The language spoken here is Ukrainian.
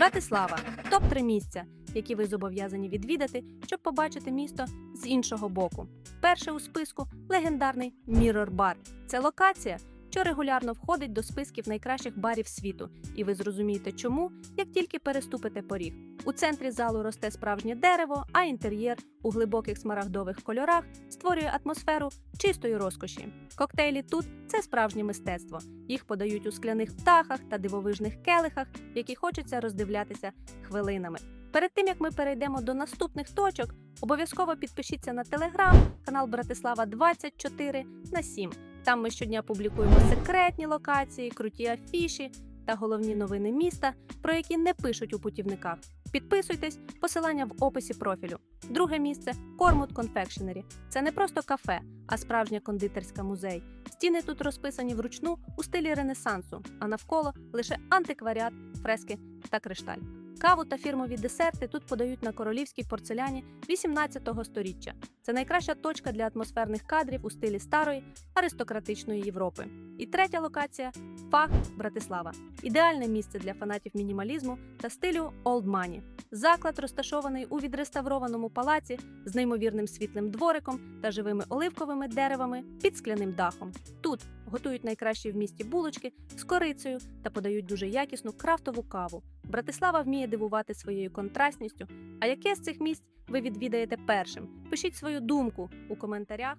Братислава топ 3 місця, які ви зобов'язані відвідати, щоб побачити місто з іншого боку. Перше у списку легендарний Mirror Bar. Це локація, що регулярно входить до списків найкращих барів світу, і ви зрозумієте, чому, як тільки переступите поріг. У центрі залу росте справжнє дерево, а інтер'єр у глибоких смарагдових кольорах створює атмосферу чистої розкоші. Коктейлі тут це справжнє мистецтво. Їх подають у скляних птахах та дивовижних келихах, які хочеться роздивлятися хвилинами. Перед тим як ми перейдемо до наступних точок, обов'язково підпишіться на телеграм, канал Братислава 24 на 7. Там ми щодня публікуємо секретні локації, круті афіші та головні новини міста, про які не пишуть у путівниках. Підписуйтесь, посилання в описі профілю. Друге місце Кормут Confectionery. Це не просто кафе, а справжня кондитерська музей. Стіни тут розписані вручну у стилі Ренесансу, а навколо лише антикваріат, фрески та кришталь. Каву та фірмові десерти тут подають на королівській порцеляні 18 століття. Це найкраща точка для атмосферних кадрів у стилі старої аристократичної Європи. І третя локація Фах Братислава. Ідеальне місце для фанатів мінімалізму та стилю Money. Заклад розташований у відреставрованому палаці з неймовірним світлим двориком та живими оливковими деревами під скляним дахом. Тут готують найкращі в місті булочки з корицею та подають дуже якісну крафтову каву. Братислава вміє дивувати своєю контрастністю. А яке з цих місць ви відвідаєте першим? Пишіть свою думку у коментарях.